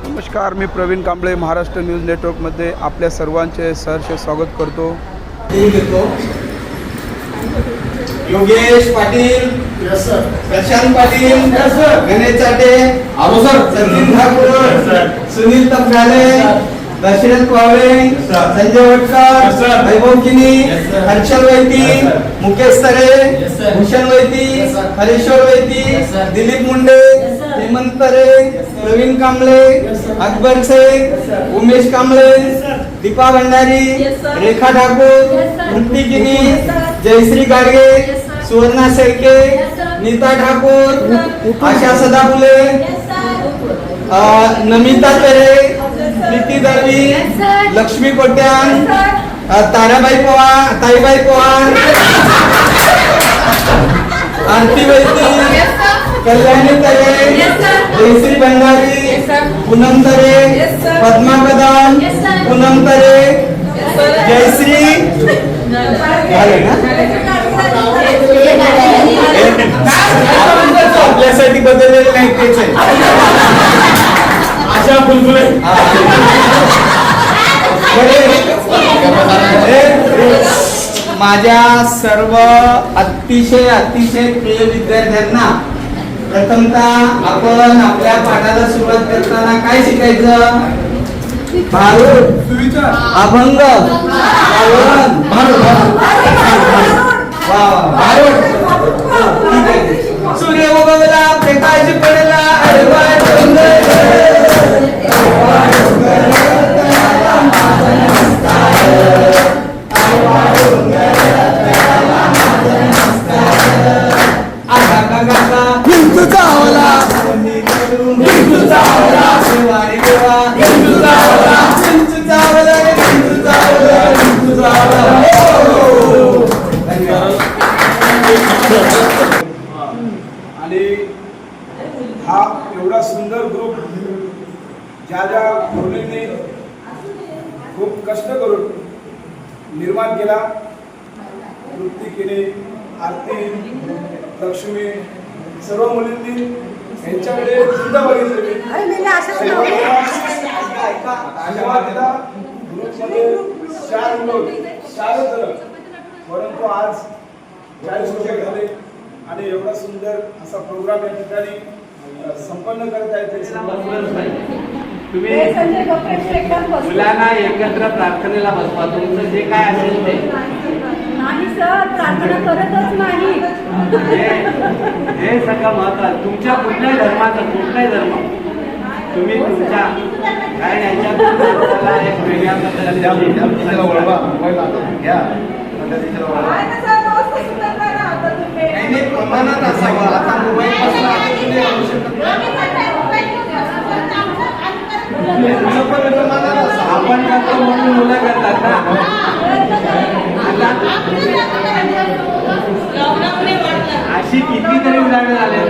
नमस्कार मी प्रवीण कांबळे महाराष्ट्र न्यूज नेटवर्कमध्ये आपल्या सर्वांचे सहर्ष स्वागत करतो. योगेश पाटील प्रशांत पाटील गणेश चाटे सचिन ठाकूर सुनील तपकाले दशरथ वावळे संजय वटकर वैभव किनी हर्षल वैती मुकेश तरे भूषण वैती हरेश्वर वैती दिलीप मुंडे हेमंत तरे प्रवीण कांबळे अकबर शेख उमेश कांबळे दीपा भंडारी रेखा ठाकूर गिनी जयश्री गाडगे सुवर्णा शेळके नीता ठाकूर आशा सदाफुले अ, नमिता तेरे प्रीती दळवी लक्ष्मी कोट्यान ताराबाई पवार ताईबाई पवार आरती वैती कल्याणी तरे जयश्री भंडारी पूनम तरे पद्मा कदम पूनम तरे जयश्री. झाले ना? आपल्यासाठी बदललेले नाही तेच आहे आशा बुलबुले माझ्या सर्व अतिशय अतिशय प्रिय विद्यार्थ्यांना प्रथमतः आपण आपल्या पाठाला सुरुवात करताना काय शिकायचं? भारूड अभंग. सूर्य उगवला प्रकाश पडला अडवा कष्ट करून निर्माण केला. वृत्ती केली आरती लक्ष्मी सर्व मुलींनी यांच्याकडे सुद्धा बघितलं मी. सुरुवातीला ग्रुपमध्ये चार मुलं चारच जण. परंतु आज चाळीस वर्ष झाले आणि एवढा सुंदर असा प्रोग्राम या ठिकाणी संपन्न करत आहेत ते सर्व तुम्ही मुलांना एकत्र प्रार्थनेला बसवा. तुमचं जे काय असेल ते. नाही सर प्रार्थना करतच नाही. हे हे सगळं महत्वाचं तुमच्या कुठल्याही धर्माचं कुठलाही धर्म. तुम्ही तुमच्या काय स्वतःला एक वेगळ्या नाही, नाही, प्रमाणात असावं. आता मोबाईल पासून आपण करतो म्हणून मुलं करतात ना. अशी कितीतरी उदाहरणं झाले.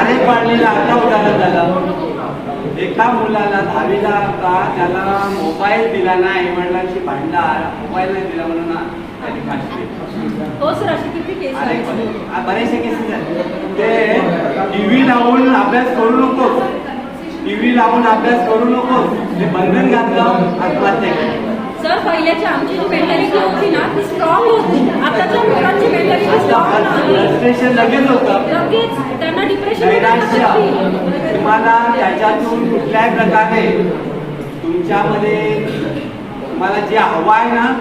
अरे पाडलेला आता उदाहरण झालं. एका मुलाला दहावीला का त्याला मोबाईल दिला नाही. वडिलांशी भांडला मोबाईल नाही दिला म्हणून ना त्याने फाशी बरेचसे केसेस ते टीव्ही लावून अभ्यास करू नको टीव्ही लावून अभ्यास करू नको. ते बंधन घातलं आत्महत्या केली. सर पहिल्याची आमची जी मेंटॅलिटी होती ना ती स्ट्रॉंग होती. आताच्या मुलांची मेंटॅलिटी स्ट्रॉंग फ्रस्ट्रेशन लगेच होतं. लगेच त्यांना डिप्रेशन नैराश्य. तुम्हाला त्याच्यातून कुठल्याही प्रकारे तुमच्यामध्ये तुम्हाला जे हवं आहे ना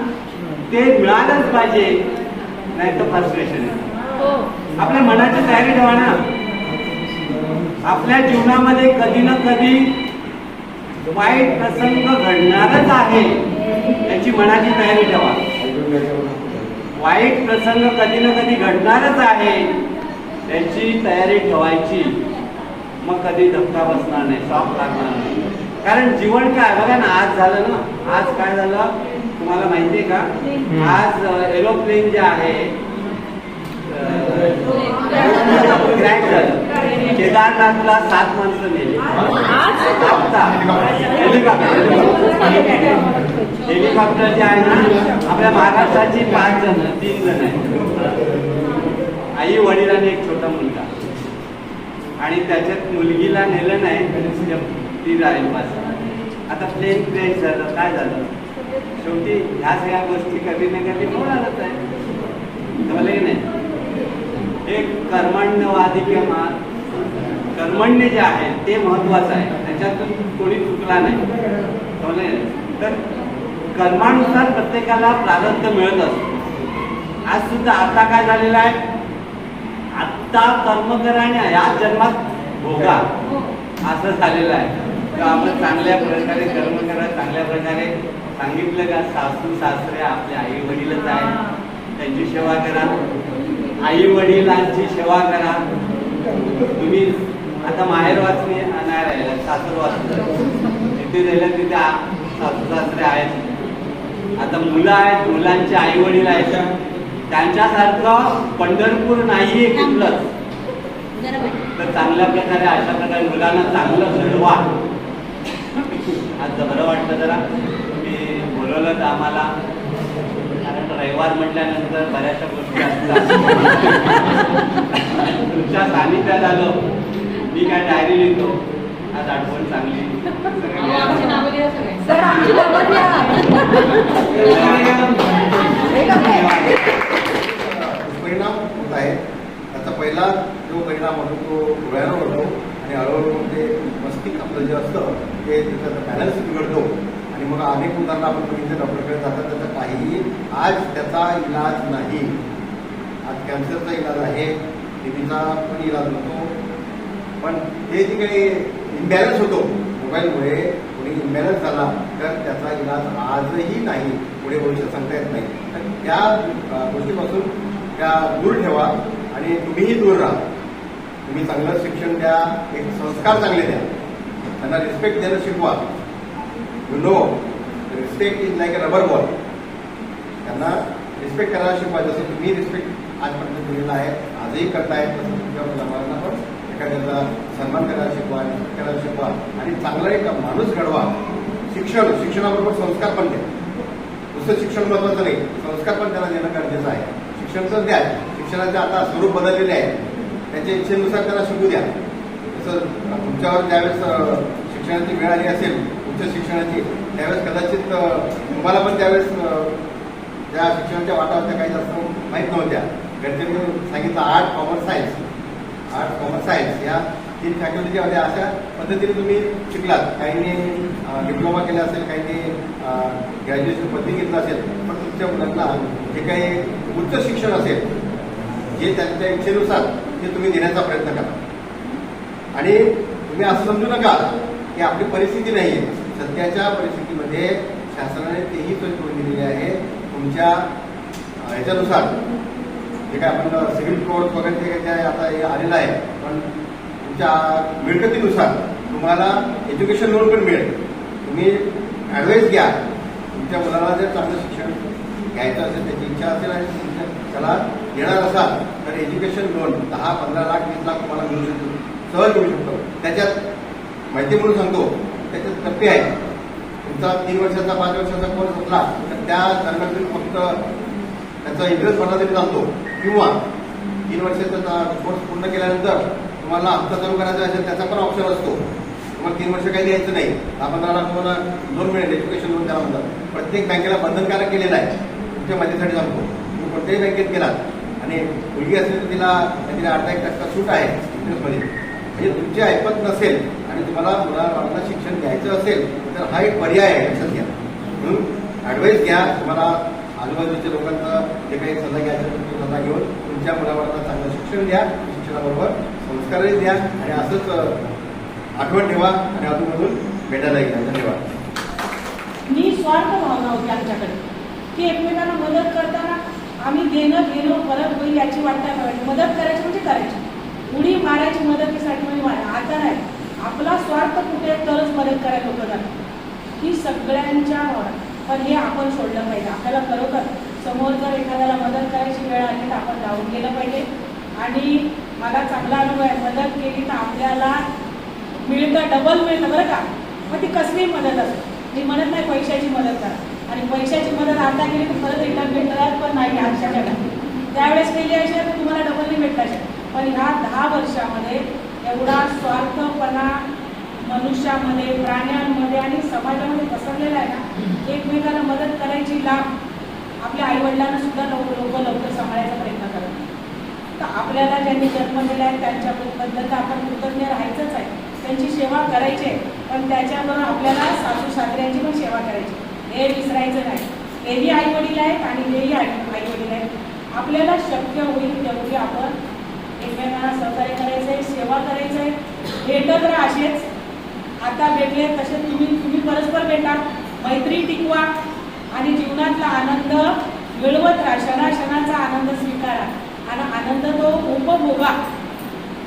ते मिळालंच पाहिजे. नाही तर फ्रस्ट्रेशन आहे हो. आपल्या मनाची तयारी ठेवा ना. आपल्या जीवनामध्ये कधी ना कधी वाईट प्रसंग घडणारच आहे याची मनाची तयारी ठेवा. वाईट प्रसंग कधी ना कधी घडणारच आहे त्याची तयारी ठेवायची. मग कधी धक्का बसणार नाही शॉक लागणार नाही. कारण जीवन काय बघा ना आज झालं ना आज काय झालं? तुम्हाला माहितीये का? आज एरोप्लेन जे आहे केदारनाथला सात माणसं आता हेलिकॉप्टर. हेलिकॉप्टर जे आहे ना आपल्या महाराष्ट्राची पाच जण तीन जण आहेत. आई वडील आणि एक छोटा मुलगा. आणि त्याच्यात मुलगीला नेलं नाही ती राहील बस आता प्लेन क्रॅश झालं काय झालं? शेवटी ह्या सगळ्या गोष्टी कधी ना कधी होणारच आहे. समजलं की नाही. एक कर्मण्यवादी किंवा कर्मण्य जे आहे ते महत्वाचं आहे. त्याच्यातून कोणी चुकला नाही. तर कर्मानुसार प्रत्येकाला प्रारब्ध मिळत असतो. आज सुद्धा आता काय झालेलं आहे? आत्ता कर्म करा आणि या जन्मात भोगा. असं झालेलं आहे. तर आपण चांगल्या प्रकारे कर्म करा चांगल्या प्रकारे सांगितलं का सासू सासरे आपले आई वडीलच आहे त्यांची सेवा करा. आई वडिलांची सेवा करा. तुम्ही आता माहेर वाचणे नाही राहिला सासर वाचलं तिथे राहिलं तिथे सासू सासरे आहेत. आता मुलं आहेत मुलांचे आई वडील आहेत. त्यांच्यासारखं पंढरपूर नाहीये कुठलं तर चांगल्या प्रकारे अशा प्रकारे मुलांना चांगलं घडवा. आज बरं वाटलं जरा. तुम्ही बोलवलं तर आम्हाला. कारण रविवार म्हटल्यानंतर बऱ्याचशा गोष्टी असतात. तुमच्या सानिध्यात आलो. मी काय डायरी लिहितो? आज आठवण चांगली. सर आमची नावं द्या. दुष्परिणाम होत आहे. त्याचा पहिला जो परिणाम होतो तो डोळ्यावर होतो आणि हळूहळू ते मस्तिष्क आपलं जे असतं ते त्याचा बॅलन्स बिघडतो. आणि मग अनेक उदाहरणं आपण बघितले डॉक्टरकडे जातात त्याचा काहीही आज त्याचा इलाज नाही. आज कॅन्सरचा इलाज आहे. टीबीचा पण इलाज होतो. पण हे जे काही इम्बॅलन्स होतो मोबाईलमुळे कोणी इम्बॅलन्स झाला तर त्याचा इलाज आजही नाही पुढे भविष्यात सांगता येत नाही. तर त्या गोष्टीपासून त्या दूर ठेवा आणि तुम्हीही दूर राहा. तुम्ही चांगलं शिक्षण द्या एक संस्कार चांगले द्या. त्यांना रिस्पेक्ट देणं शिकवा. You know respect is like a rubber ball त्यांना रिस्पेक्ट करायला शिकवा. जसं तुम्ही रिस्पेक्ट आजपर्यंत दिलेला आहे आजही करताय तसं तुमच्या मुलांना एखाद्याचा सन्मान करायला शिकवा करायला शिकवा आणि चांगला एक माणूस घडवा. शिक्षण शिक्षणाबरोबर संस्कार पण द्या. नुसतं शिक्षण महत्वाचं नाही संस्कार पण त्याला देणं गरजेचं आहे. शिक्षण तर द्या. शिक्षणाचे आता स्वरूप बदललेले आहे. त्याच्या इच्छेनुसार त्याला शिकू द्या. जसं तुमच्यावर ज्यावेळेस शिक्षणाची वेळ आली असेल उच्च शिक्षणाची त्यावेळेस कदाचित तुम्हाला पण त्यावेळेस त्या शिक्षणाच्या वाटावरच्या काही जास्त माहीत नव्हत्या. घरच्यांनी सांगितलं art commerce science. Art commerce science या तीन फॅकल्टी होत्या अशा पद्धतीने तुम्ही शिकलात. काहींनी डिप्लोमा केला असेल काहींनी ग्रॅज्युएशन पदवी घेतलं असेल पण तुमच्या मुलांना जे काही उच्च शिक्षण असेल जे त्यांच्या इच्छेनुसार ते तुम्ही देण्याचा प्रयत्न करा. आणि तुम्ही असं समजू नका की आपली परिस्थिती नाही आहे. सध्याच्या परिस्थितीमध्ये शासनाने तेही सोय करून दिलेली आहे. तुमच्या ह्याच्यानुसार जे काय आपण सिव्हिल कोर्ट वगैरे जे काय आता हे आलेलं आहे. पण तुमच्या मिळकतीनुसार तुम्हाला एज्युकेशन लोन पण मिळेल. तुम्ही ॲडवाईस घ्या. तुमच्या मुलाला जर चांगलं शिक्षण घ्यायचं असेल त्याची इच्छा असेल आणि तुमच्या त्याला घेणार असाल तर एज्युकेशन लोन दहा पंधरा लाख वीस लाख तुम्हाला मिळू शकतो. सहज मिळू शकतो. त्याच्यात माहिती म्हणून सांगतो त्याच्यात टप्पे आहेत. तुमचा तीन वर्षाचा पाच वर्षाचा कोर्स असला तर त्या दरम्यान तुम्ही फक्त त्याचा इंटरेस्ट भरला तरी चालतो किंवा तीन वर्षाचा कोर्स पूर्ण केल्यानंतर तुम्हाला हप्ता चालू करायचा असेल त्याचा पण ऑप्शन असतो. तुम्हाला तीन वर्ष काही द्यायचं नाही. दहा पंधरा लाख तुम्हाला लोन मिळेल एज्युकेशन लोन त्याला म्हणतात प्रत्येक बँकेला बंधनकारक केलेलं आहे. तुमच्या माहितीसाठी सांगतो. तुम्ही कोणत्याही बँकेत गेलात आणि मुलगी असेल तर तिला तिला अर्धा एक टक्का सूट आहे इंटरेस्टमध्ये म्हणजे तुमची ऐपत नसेल आणि तुम्हाला मुलाला शिक्षण घ्यायचं असेल तर हा एक पर्याय आहे लक्षात घ्या. म्हणून ॲडवाईस घ्या. तुम्हाला आजूबाजूच्या लोकांना जे काही सल्ला घ्यायचा तो सल्ला घेऊन तुमच्या मुलाबाळांना चांगलं शिक्षण द्या शिक्षणाबरोबर संस्कारही द्या आणि असंच आठवण ठेवा आणि अजूनमधून भेटायला घ्या धन्यवाद. स्वार्थ भावना होती आमच्याकडे की एकमेकांना मदत करताना आम्ही देणं घेणं परत होईल याची वाटता मदत करायची म्हणजे करायची. उडी मारायची मदतीसाठी म्हणजे मारा. आता नाही. आपला स्वार्थ कुठे तरच मदत करायला लोक जातात. ही सगळ्यांच्या भावना पण हे आपण सोडलं पाहिजे. आपल्याला खरोखर समोर जर एखाद्याला मदत करायची वेळ आली तर आपण जाऊन गेलं पाहिजे. आणि मला चांगला अनुभव आहे मदत केली तर आपल्याला मिळतं डबल मिळतं बरं का? मग ती कसलीही मदत असते? मी म्हणत नाही पैशाची मदत करा. आणि पैशाची मदत आता केली तर परत रिटर्न भेटणार पण नाही आजच्या जगात त्यावेळेस केली असेल तर तुम्हाला डबल नाही ह्या दहा वर्षामध्ये एवढा स्वार्थपणा मनुष्यामध्ये प्राण्यांमध्ये आणि समाजामध्ये पसरलेला आहे ना एकमेकाला मदत करायची लाभ आपल्या आईवडिलांना सुद्धा लोक लोक लवकर सांभाळायचा प्रयत्न करत तर आपल्याला ज्यांनी जन्म दिला आहे त्यांच्याबद्दल तर आपण कृतज्ञ राहायचंच आहे. त्यांची सेवा करायची आहे. पण त्याच्याबरोबर आपल्याला सासू सासऱ्यांची पण सेवा करायची हे विसरायचं नाही. हेही आई वडील आहेत आणि हेही आई वडील आहेत. आपल्याला शक्य होईल तेवढी आपण एकमेकांना सहकार्य करायचं आहे सेवा करायचं आहे भेटत राहा असेच. आता भेटले तसे तुम्ही तुम्ही परस्पर भेटा मैत्री टिकवा आणि जीवनातला आनंद मिळवत राहा. क्षणाक्षणाचा आनंद स्वीकारा. आणि आनंद तो उपभोगा.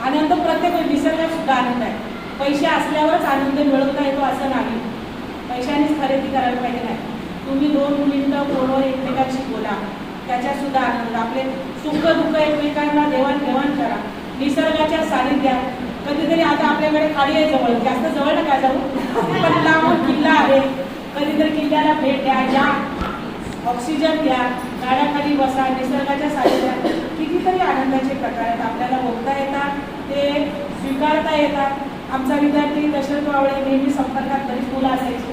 आनंद प्रत्येक वेळी निसर्गात सुद्धा आनंद आहे. पैसे असल्यावरच आनंद मिळवता येतो असं नाही. पैशानेच खरेदी करायला पाहिजे नाही. तुम्ही दोन मिनिटं फोनवर एकमेकांशी बोला. त्याच्यात सुद्धा आनंद. आपले सुख दुःख एकमेकांना देवाणघेवाण करा. निसर्गाच्या सानिध्यात कधीतरी आता आपल्याकडे खाडी आहे जवळ जास्त जवळ नका जाऊ. पण लांब किल्ला आहे. कधीतरी किल्ल्याला भेट द्या या. ऑक्सिजन घ्या झाडाखाली बसा निसर्गाच्या सानिध्यात. कितीतरी आनंदाचे प्रकार आहेत. आपल्याला बघता येतात ते स्वीकारता येतात. आमचा विद्यार्थी दशरथ वावळे नेहमी संपर्कात बरीच मुलं असायची.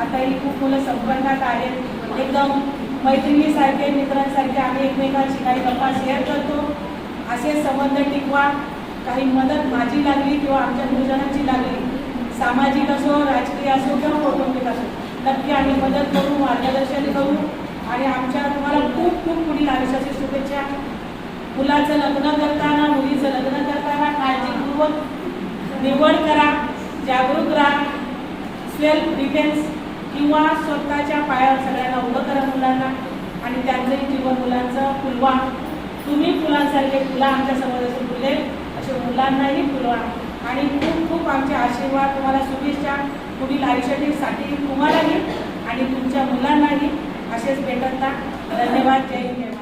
आताही खूप मुलं संपर्कात आहेत. एकदम मैत्रिणीसारखे मित्रांसारखे आम्ही एकमेकांशी काही गप्पा शेअर करतो. असे संबंध टिकवा. काही मदत माझी लागली किंवा आमच्या गुरुजनांची लागली सामाजिक असो राजकीय असो किंवा कौटुंबिक असो नक्की आम्ही मदत करू मार्गदर्शन करू. आणि आमच्या तुम्हाला खूप खूप पुढील आयुष्याची शुभेच्छा. मुलाचं लग्न करताना मुलीचं लग्न करताना काळजीपूर्वक निवड करा जागरूक राहा. सेल्फ डिफेन्स किंवा स्वतःच्या पायावर सगळ्यांना उभं करा मुलांना आणि त्यांचंही जीवन मुलांचं फुलवा. तुम्ही फुलांसारखे फुला आमच्या समाजाचे असे फुले मुलांनाही फुलवा आणि खूप खूप आमचे आशीर्वाद तुम्हाला शुभेच्छा. पुढील आयुष्यासाठी तुम्हालाही आणि तुमच्या मुलांनाही असेच भेटत ना धन्यवाद. जय हिंद